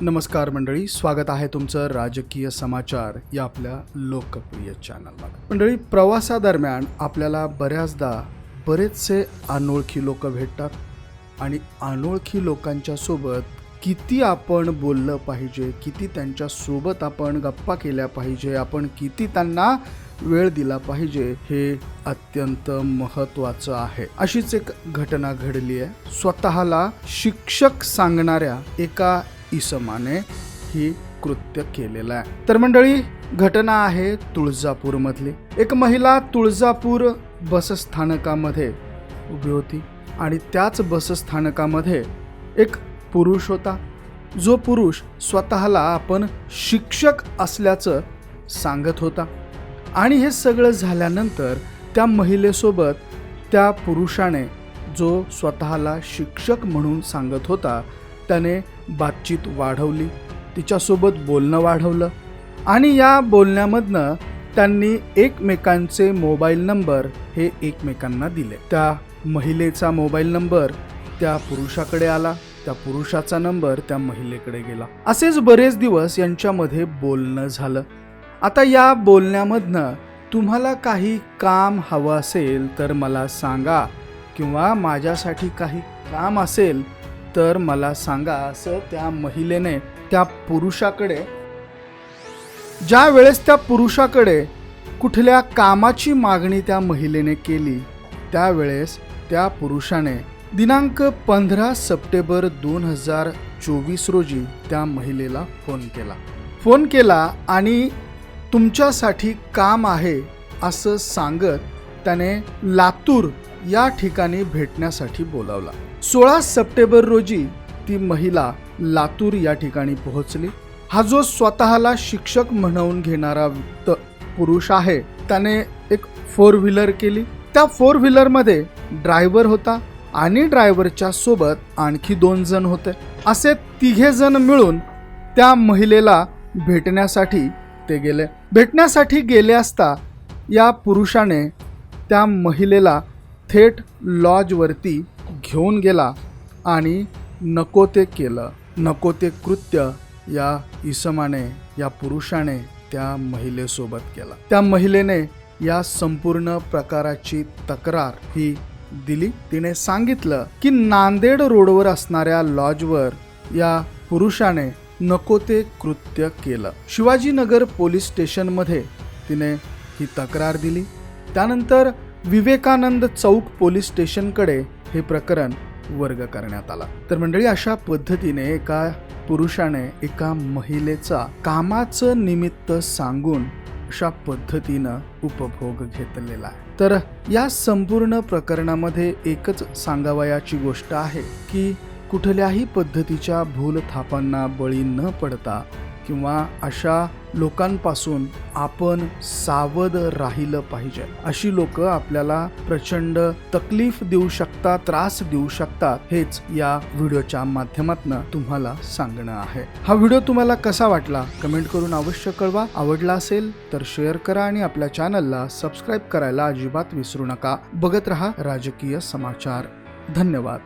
नमस्कार मंडळी स्वागत आहे तुमचं राजकीय समाचार या आपल्या लोकप्रिय चॅनलला मंडळी प्रवासादरम्यान आपल्याला बऱ्याचदा बरेचसे अनोळखी लोक भेटतात आणि अनोळखी लोकांच्या सोबत किती आपण बोललं पाहिजे किती त्यांच्यासोबत आपण गप्पा केल्या पाहिजे आपण किती त्यांना वेळ दिला पाहिजे हे अत्यंत महत्त्वाचं आहे. अशीच एक घटना घडली आहे. स्वतःला शिक्षक सांगणाऱ्या एका इसमाने ही कृत्य केलेलं आहे. तर मंडळी घटना आहे तुळजापूरमधली. एक महिला तुळजापूर बसस्थानकामध्ये उभी होती आणि त्याच बसस्थानकामध्ये एक पुरुष होता. जो पुरुष स्वतःला आपण शिक्षक असल्याचं सांगत होता. आणि हे सगळं झाल्यानंतर त्या महिलेसोबत त्या पुरुषाने जो स्वतःला शिक्षक म्हणून सांगत होता त्याने बातचीत वाढवली तिच्यासोबत बोलणं वाढवलं आणि या बोलण्यामधनं त्यांनी एकमेकांचे मोबाईल नंबर हे एकमेकांना दिले. त्या महिलेचा मोबाईल नंबर त्या पुरुषाकडे आला त्या पुरुषाचा नंबर त्या महिलेकडे गेला. असेच बरेच दिवस यांच्यामध्ये बोलणं झालं. आता या बोलण्यामधनं तुम्हाला काही काम हवं असेल तर मला सांगा किंवा माझ्यासाठी काही काम असेल तर मला सांगा असं त्या महिलेने त्या पुरुषाकडे. ज्या वेळेस त्या पुरुषाकडे कुठल्या कामाची मागणी त्या महिलेने केली त्यावेळेस त्या पुरुषाने दिनांक पंधरा सप्टेंबर दोन हजार चोवीस रोजी त्या महिलेला फोन केला. फोन केला आणि तुमच्यासाठी काम आहे असं सांगत त्याने लातूर या ठिकाणी भेटण्यासाठी बोलावला. सोळा सप्टेंबर रोजी ती महिला लातूर या ठिकाणी पोहोचली. हा जो स्वतःला शिक्षक म्हणवून घेणारा त- पुरुष आहे त्याने एक फोर व्हीलर केली. त्या फोर व्हीलरमध्ये ड्रायव्हर होता आणि ड्रायव्हरच्या सोबत आणखी दोन जण होते. असे तिघे जण मिळून त्या महिलेला भेटण्यासाठी ते गेले. भेटण्यासाठी गेले असता या पुरुषाने त्या महिलेला थेट लॉजवरती घेऊन गेला आणि नको ते केलं. नको ते कृत्य या इसमाने या पुरुषाने त्या महिलेसोबत केला. त्या महिलेने या संपूर्ण प्रकाराची तक्रार ही दिली. तिने सांगितलं की नांदेड रोडवर असणाऱ्या लॉजवर या पुरुषाने नको ते कृत्य केलं. शिवाजीनगर पोलीस स्टेशनमध्ये तिने ही तक्रार दिली. त्यानंतर विवेकानंद चौक पोलीस स्टेशनकडे हे प्रकरण वर्ग करण्यात आला. तर मंडळी अशा पद्धतीने एका पुरुषाने एका महिलेचा कामाचं निमित्त सांगून अशा पद्धतीनं उपभोग घेतलेला आहे. तर या संपूर्ण प्रकरणामध्ये एकच सांगावयाची गोष्ट आहे की कुठल्याही पद्धतीच्या भूल थापांना बळी न पडता किंवा अशा लोकांपासून आपण सावध राहिलं पाहिजे. अशी लोक आपल्याला प्रचंड तकलीफ देऊ शकतात त्रास देऊ शकतात हेच या व्हिडिओच्या माध्यमातून तुम्हाला सांगणं आहे. हा व्हिडिओ तुम्हाला कसा वाटला? कमेंट करून अवश्य कळवा. आवडला असेल तर शेअर करा आणि आपल्या चॅनलला सबस्क्राईब करायला अजिबात विसरू नका. बघत रहा राजकीय समाचार. धन्यवाद.